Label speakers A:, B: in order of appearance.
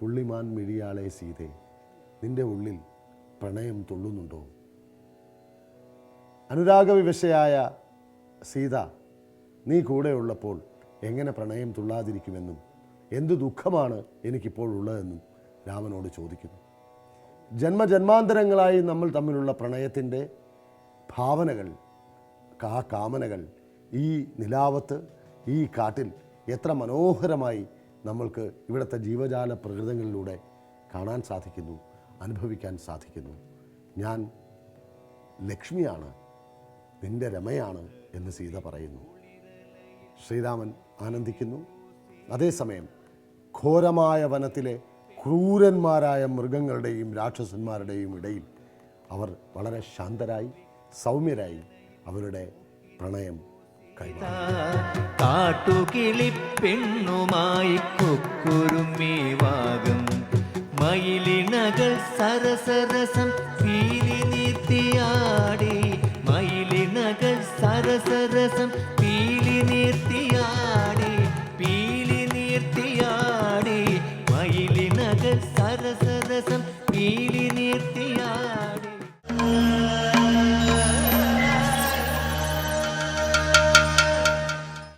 A: പുള്ളിമാൻ മിഴിയാളെ സീതെ നിന്റെ ഉള്ളിൽ പ്രണയം തുള്ളുന്നുണ്ടോ? അനുരാഗവിവശയായ സീത നീ കൂടെയുള്ളപ്പോൾ എങ്ങനെ പ്രണയം തുള്ളാതിരിക്കുമെന്നും എന്തു ദുഃഖമാണ് എനിക്കിപ്പോൾ ഉള്ളതെന്നും രാമനോട് ചോദിക്കുന്നു. ജന്മജന്മാന്തരങ്ങളായി നമ്മൾ തമ്മിലുള്ള പ്രണയത്തിന്റെ ഭാവനകൾ ആ കാമനകൾ ഈ നിലാവത്ത് ഈ കാട്ടിൽ എത്ര മനോഹരമായി നമ്മൾക്ക് ഇവിടുത്തെ ജീവജാല പ്രകൃതങ്ങളിലൂടെ കാണാൻ സാധിക്കുന്നു അനുഭവിക്കാൻ സാധിക്കുന്നു. ഞാൻ ലക്ഷ്മിയാണ് നിന്റെ രമയാണ് എന്ന് സീത പറയുന്നു. ശ്രീരാമൻ ആനന്ദിക്കുന്നു. അതേസമയം ഘോരമായ വനത്തിലെ ക്രൂരന്മാരായ മൃഗങ്ങളുടെയും രാക്ഷസന്മാരുടെയും ഇടയിൽ അവർ വളരെ ശാന്തരായി സൗമ്യരായി അവരുടെ പ്രണയം
B: കാട്ടുകിളിപ്പെണ്ണുമായി കൊക്കുരുമി വാഗം. മയിലിണകൾ സരസരസം പീലി നീർത്തിയാടി മയിലിണകൾ സരസരസം പീലി നീർത്തിയാടി പീലി നീർത്തിയാടി മയിലിനകൾ സരസരസം പീലി നീ